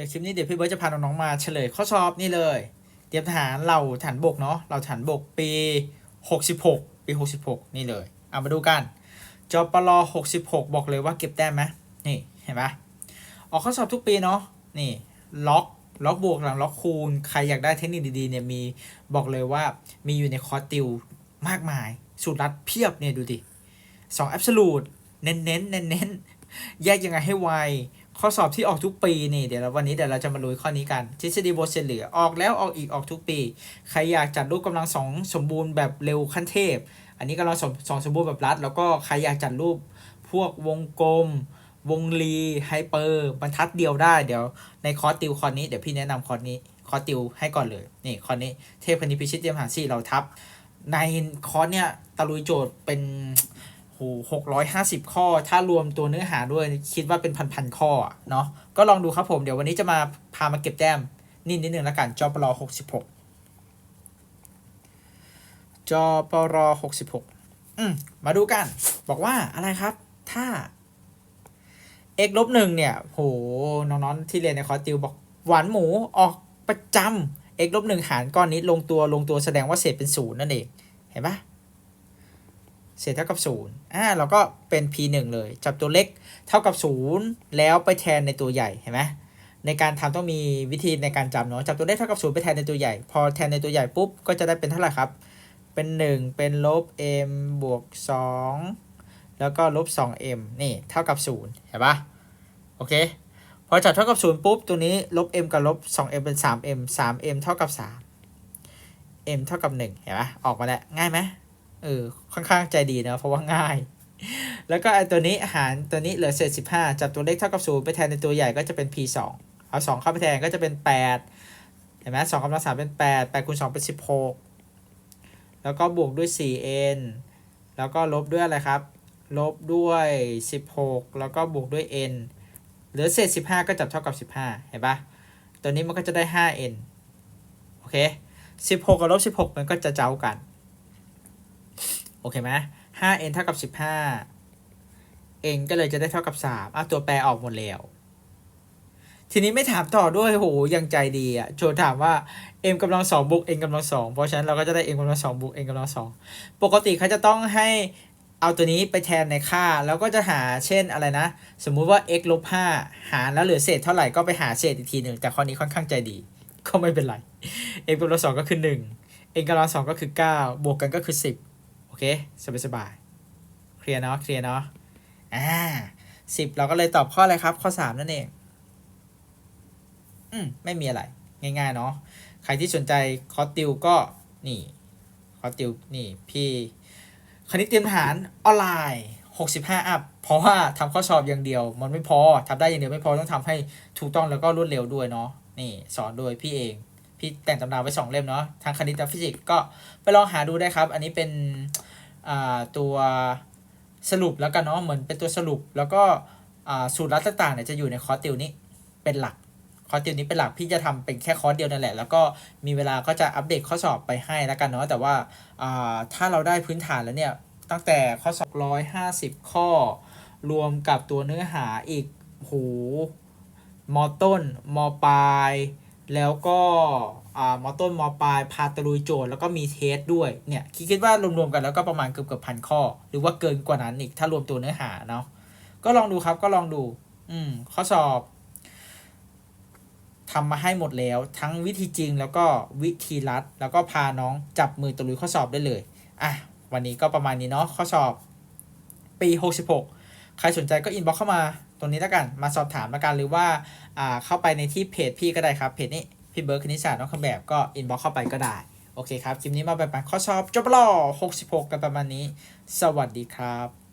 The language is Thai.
ดี๋ยวคลิปนี้เดี๋ยวพี่เบิร์ตจะพาน้องๆมาเฉลยข้อสอบนี่เลยเตรียมทหารเราฐานบกเนาะเราฐานบกปี 66 ปี 66 นี่เลยเอามาดูกันจปร66 บอกเลยว่าเก็บแต้มไหมนี่เห็นปะออกข้อสอบทุกปีเนาะนี่ล็อกล็อกบวกหลังล็อกคูณ ใครอยากได้เทคนิคดีๆเนี่ยมีบอกเลยว่ามีอยู่ในคอร์สติวมากมาย สูตรลัดเพียบเนี่ยดูดิสองแอบสูตเน้นเน้นเน้นเน้นแยกยังไงให้ไว ข้อสอบที่ออกทุกปีนี่เดี๋ยวเราวันนี้เดี๋ยวเราจะมาลุยข้อนี้กันทฤษฎีบทเฉลี่ยออกแล้วออกอีกออกทุกปี ใครอยากจัดรูปกำลังสองสมบูรณ์แบบเร็วขั้นเทพ อันนี้กำลังสองสองสมบูรณ์แบบรัด แล้วก็ใครอยากจัดรูปพวกวงกลม วงรีไฮเปอร์บรรทัดเดียวได้เดี๋ยวในคอร์สติวคอร์สนี้เดี๋ยวพี่แนะนำคอร์สนี้คอร์สติวให้ก่อนเลยนี่คอร์สนี้เทพคณิตพิชิตเตรียมหารสี่เราทับ ในคอร์สเนี่ยตะลุยโจทย์เป็น โหหกร้อยห้าสิบข้อ ถ้ารวมตัวเนื้อหาด้วยคิดว่าเป็นพันๆข้อเนาะก็ลองดูครับผมเดี๋ยววันนี้จะมาพามาเก็บแต้มนิดนิดหนึ่งละกันจอปรหกสิบหกจอปรหกสิบหกอืมมาดูกัน บอกว่าอะไรครับ ถ้า x ลบหนึ่งเนี่ยโหน้องๆที่เรียนในคอร์สติวบอกหวานหมูออกประจำ x ลบหนึ่งหารก้อนนี้ลงตัวลงตัวแสดงว่าเศษเป็นศูนย์นั่นเอง เห็นปะ เศษเท่ากับศูนย์อ่าเราก็เป็น p หนึ่งเลย จับตัวเล็กเท่ากับศูนย์แล้วไปแทนในตัวใหญ่เห็นไหมในการทำต้องมีวิธีในการจำเนาะจับตัวเล็กเท่ากับศูนย์ไปแทนในตัวใหญ่ พอแทนในตัวใหญ่ปุ๊บก็จะได้เป็นเท่าไหร่ครับ เป็น 1 เป็นลบ m บวก 2 แล้วก็ลบ 2m นี่เท่ากับ 0 เห็นปะโอเค พอจับเท่ากับ 0 ปุ๊บ ตัวนี้ลบ m กับลบ 2m เป็น 3m 3m เท่ากับ 3 m เท่ากับ 1 เห็นไหมออกมาแล้วง่ายไหม เออค่อนข้างใจดีนะเพราะว่าง่าย แล้วก็ไอตัวนี้หารตัวนี้เหลือเศษ15จับตัวเลขเท่ากับ0ไปแทนในตัวใหญ่ก็จะเป็น p 2เอา2เข้าไปแทนก็จะเป็น8เห็นไหม2กำลัง3เป็น8 8คูณ2เป็น16แล้วก็บวกด้วย 4n แล้วก็ลบด้วยอะไรครับ ลบด้วย16แล้วก็บวกด้วย n เหลือเศษ15ก็จับเท่ากับ15เห็นปะตัวนี้มันก็จะได้ 5n โอเค16กับลบ16มันก็จะเจ้ากัน โอเคไหม 5n เท่ากับ15 n ก็เลยจะได้เท่ากับ3อะตัวแปรออกหมดแล้ว ทีนี้ไม่ถามต่อด้วยโหยังใจดีอะโจทย์ถามว่า m กำลังสองบวก n กำลังสองเพราะฉะนั้นเราก็จะได้ m กำลังสองบวก n กำลังสองปกติเขาจะต้องให้เอาตัวนี้ไปแทนในค่า แล้วก็จะหาเช่นอะไรนะ สมมุติว่า x ลบ5หารแล้วเหลือเศษเท่าไหร่ก็ไปหาเศษอีกทีหนึ่งแต่ข้อนี้ค่อนข้างใจดี ก็ไม่เป็นไร x กำลังสองก็คือ1 n กำลังสองก็คือ9บวกกันก็คือ10โอ เค สบายสบายๆเคลียร์เนาะเคลียร์เนาะอ่าสิบเราก็เลยตอบข้ออะไรครับ ข้อ3นั่นเอง อืม ไม่มีอะไร ง่าย ๆ เนาะใครที่สนใจคอร์สติวก็นี่คอร์สติวนี่พี่คณิตเตรียมทหารออนไลน์65 อัพ เพราะว่าทำข้อสอบอย่างเดียว มันไม่พอทำได้อย่างเดียวไม่พอต้องทำให้ถูกต้องแล้วก็รวดเร็วด้วยเนาะนี่สอนโดยพี่เอง พี่แต่งตำราไว้ 2 เล่มเนาะทางคณิตและฟิสิกส์ก็ไปลองหาดูได้ครับ อันนี้เป็น ตัวสรุปแล้วกันเนาะเหมือนเป็นตัวสรุป แล้วก็อ่าสูตรลัดต่างๆเนี่ยจะอยู่ในคอร์สติวนี้เป็นหลักคอร์สติวนี้เป็นหลักพี่จะทำเป็นแค่คอร์สเดียวนั่นแหละ แล้วก็มีเวลาก็จะอัปเดตข้อสอบไปให้แล้วกันเนาะแต่ว่าอ่าถ้าเราได้พื้นฐานแล้วเนี่ยตั้งแต่ข้อสอบร้อยห้าสิบข้อ รวมกับตัวเนื้อหาอีกโหมอต้นมอปลาย แล้วก็ มอต้นมอปลายพาตะลุยโจทย์แล้วก็มีเทสด้วยเนี่ยคิดคิดว่ารวมๆกันแล้วก็ประมาณเกือบเกือบพันข้อ หรือว่าเกินกว่านั้นอีกถ้ารวมตัวเนื้อหาเนาะก็ลองดูครับก็ลองดู อืมข้อสอบทำมาให้หมดแล้ว ทั้งวิธีจริงแล้วก็วิธีรัด แล้วก็พาน้องจับมือตะลุยข้อสอบได้เลยอะวันนี้ก็ประมาณนี้เนาะข้อสอบปี 66 ใครสนใจก็อินบ็อกเข้ามาตรงนี้แล้วกัน มาสอบถามแล้วกันหรือว่าอ่าเข้าไปในที่เพจพี่ก็ได้ครับเพจนี้ พี่เบิร์ดคณิตศาสตร์น้องคำแบบก็อินบ็อกเข้าไปก็ได้ โอเคครับ คลิปนี้มาแบบข้อสอบจบแล้ว66 กันประมาณนี้ สวัสดีครับ